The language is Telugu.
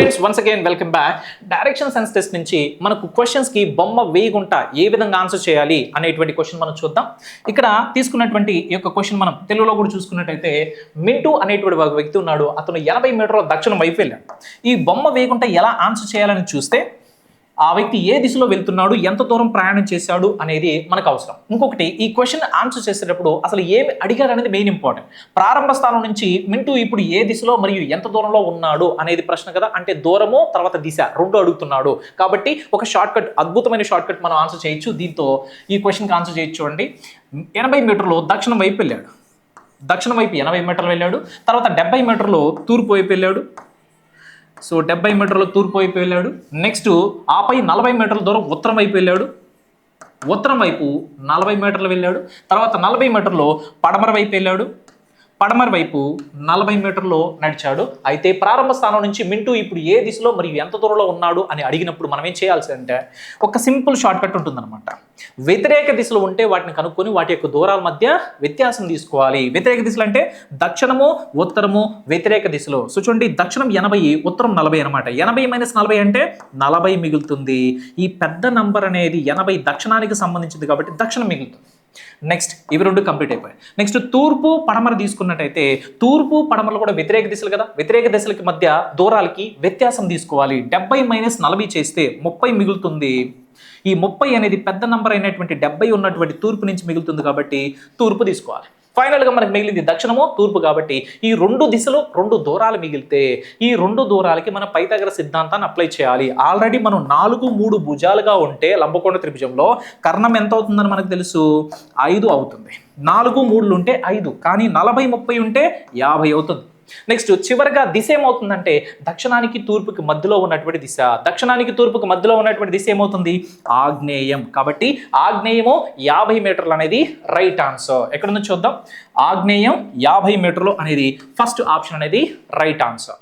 Friends once again welcome back direction sense test నుంచి మనకు క్వశ్చన్స్కి బొమ్మ వేయకుండా ఏ విధంగా ఆన్సర్ చేయాలి అనేటువంటి క్వశ్చన్ మనం చూద్దాం. ఇక్కడ తీసుకున్నటువంటి ఈ యొక్క క్వశ్చన్ మనం తెలుగులో కూడా చూసుకున్నట్టయితే మింటూ అనేటువంటి ఒక వ్యక్తి ఉన్నాడు. అతను ఎనభై మీటర్ల దక్షిణం వైపు వెళ్ళాడు. ఈ బొమ్మ వేయకుండా ఎలా ఆన్సర్ చేయాలని చూస్తే ఆ వ్యక్తి ఏ దిశలో వెళ్తున్నాడు ఎంత దూరం ప్రయాణం చేశాడు అనేది మనకు అవసరం. ఇంకొకటి ఈ క్వశ్చన్ ఆన్సర్ చేసేటప్పుడు అసలు ఏమి అడిగారు అనేది మెయిన్ ఇంపార్టెంట్ ప్రారంభ స్థానం నుంచి మింటూ ఇప్పుడు ఏ దిశలో మరియు ఎంత దూరంలో ఉన్నాడు అనేది ప్రశ్న కదా. అంటే దూరము తర్వాత దిశ రెండు అడుగుతున్నాడు. కాబట్టి ఒక షార్ట్ కట్ అద్భుతమైన షార్ట్ కట్ మనం ఆన్సర్ చేయొచ్చు. దీంతో ఈ క్వశ్చన్కి ఆన్సర్ చేయొచ్చు అండి ఎనభై మీటర్లు దక్షిణం వైపు వెళ్ళాడు. దక్షిణం వైపు ఎనభై మీటర్లు వెళ్ళాడు. తర్వాత డెబ్బై మీటర్లు తూర్పు వైపు వెళ్ళాడు. సో డెబ్బై మీటర్ల తూర్పు వైపు వెళ్ళాడు. నెక్స్ట్ ఆపై నలభై మీటర్ల దూరం ఉత్తరం వైపు వెళ్ళాడు. ఉత్తరం వైపు నలభై మీటర్లు వెళ్ళాడు. తర్వాత నలభై మీటర్లు పడమర వైపు వెళ్ళాడు. పడమర వైపు నలభై మీటర్లో నడిచాడు. అయితే ప్రారంభ స్థానం నుంచి మింటూ ఇప్పుడు ఏ దిశలో మరియు ఎంత దూరంలో ఉన్నాడు అని అడిగినప్పుడు మనం ఏం చేయాల్సి అంటే ఒక సింపుల్ షార్ట్ కట్ ఉంటుందన్నమాట. వ్యతిరేక దిశలు ఉంటే వాటిని కనుక్కొని వాటి యొక్క దూరాల మధ్య వ్యత్యాసం తీసుకోవాలి. వ్యతిరేక దిశలు అంటే దక్షిణము ఉత్తరము వ్యతిరేక దిశలో. సో చూడండి దక్షిణం ఎనభై ఉత్తరం నలభై అనమాట ఎనభై మైనస్ నలభై అంటే నలభై మిగులుతుంది. ఈ పెద్ద నంబర్ అనేది ఎనభై దక్షిణానికి సంబంధించింది కాబట్టి దక్షిణం మిగులుతుంది. నెక్స్ట్ ఇవి రెండు కంప్లీట్ అయిపోయాయి. నెక్స్ట్ తూర్పు పడమర తీసుకున్నట్టయితే తూర్పు పడమరలు కూడా వ్యతిరేక దిశలు కదా? వ్యతిరేక దిశలకి మధ్య దూరాలకి వ్యత్యాసం తీసుకోవాలి. డెబ్బై మైనస్ నలభై చేస్తే ముప్పై మిగులుతుంది. ఈ ముప్పై అనేది పెద్ద నంబర్ అయినటువంటి డెబ్బై ఉన్నటువంటి తూర్పు నుంచి మిగులుతుంది కాబట్టి తూర్పు తీసుకోవాలి. ఫైనల్గా మనకు మిగిలింది దక్షిణము తూర్పు కాబట్టి ఈ రెండు దిశలు రెండు దూరాలు మిగిలితే ఈ రెండు దూరాలకి మన పైతగర సిద్ధాంతాన్ని అప్లై చేయాలి. ఆల్రెడీ మనం నాలుగు మూడు భుజాలుగా ఉంటే లంబకోణ త్రిభుజంలో కర్ణం ఎంత అవుతుందని మనకు తెలుసు? ఐదు అవుతుంది. నాలుగు మూడులు ఉంటే ఐదు. కానీ నలభై ముప్పై ఉంటే యాభై అవుతుంది. నెక్స్ట్ చివరిగా దిశ ఏమవుతుందంటే దక్షిణానికి తూర్పుకి మధ్యలో ఉన్నటువంటి దిశ. దక్షిణానికి తూర్పుకి మధ్యలో ఉన్నటువంటి దిశ ఏమవుతుంది? ఆగ్నేయం. కాబట్టి ఆగ్నేయము యాభై మీటర్లు అనేది రైట్ ఆన్సర్ ఎక్కడ నుంచి చూద్దాం. ఆగ్నేయం యాభై మీటర్లు అనేది ఫస్ట్ ఆప్షన్ అనేది రైట్ ఆన్సర్